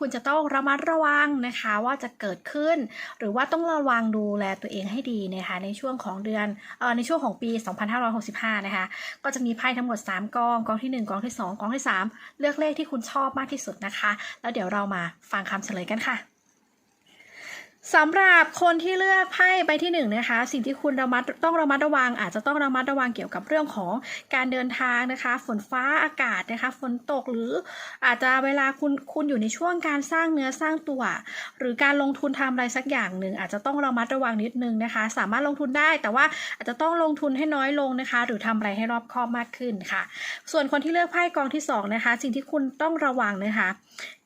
คุณจะต้องระมัดระวังนะคะว่าจะเกิดขึ้น หรือว่าต้องระวังดูแลตัวเองให้ดีนะคะในช่วงของเดือนเอ่อในช่วงของปี 2565 นะคะก็จะมีไพ่ทั้งหมด 3กองกองที่ 1กองที่ 2กองที่ 3 เลือกเลขที่คุณชอบมากที่สุดนะคะ แล้วเดี๋ยวเรามาฟังคำเฉลยกันค่ะ สำหรับคนที่เลือกไพ่ใบที่หนึ่งนะคะ สิ่งที่คุณระมัดต้องระมัดระวัง อาจจะต้องระมัดระวังเกี่ยวกับเรื่องของการเดินทางนะคะ ฝนฟ้าอากาศนะคะ ฝนตกหรืออาจจะเวลาคุณคุณอยู่ในช่วงการสร้างเนื้อสร้างตัว หรือการลงทุนทำอะไรสักอย่างหนึ่งอาจจะต้องระมัดระวังนิดนึงนะคะ สามารถลงทุนได้แต่ว่าอาจจะต้องลงทุนให้น้อยลงนะคะ หรือทำอะไรให้รอบคอบมากขึ้นค่ะ ส่วนคนที่เลือกไพ่กองที่สองนะคะสิ่งที่คุณต้องระวังนะคะ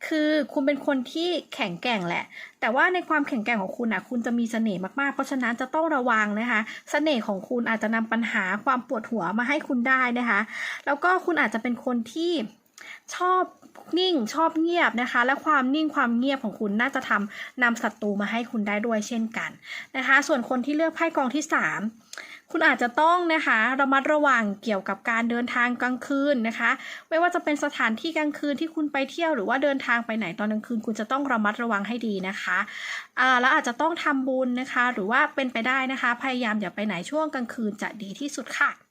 คือคุณเป็นคนที่แข็งแกร่งแหละ แต่ว่าในความแข็งแกร่งของคุณอะคุณจะมีเสน่ห์มากๆ เพราะฉะนั้นจะต้องระวังนะคะ เสน่ห์ของคุณอาจจะนำปัญหาความปวดหัวมาให้คุณได้นะคะ แล้วก็คุณอาจจะเป็นคนที่ ชอบนิ่งชอบเงียบนะคะ และความนิ่งความเงียบของคุณน่าจะทำนำศัตรูมาให้คุณได้ด้วยเช่นกันนะคะ ส่วนคนที่เลือกไพ่กองที่สามคุณอาจจะต้องนะคะระมัดระวังเกี่ยวกับการเดินทางกลางคืนนะคะ ไม่ว่าจะเป็นสถานที่กลางคืนที่คุณไปเที่ยวหรือว่าเดินทางไปไหนตอนกลางคืน คุณจะต้องระมัดระวังให้ดีนะคะอ่าแล้วอาจจะต้องทำบุญนะคะ หรือว่าเป็นไปได้นะคะ พยายามอย่าไปไหนช่วงกลางคืนจะดีที่สุดค่ะ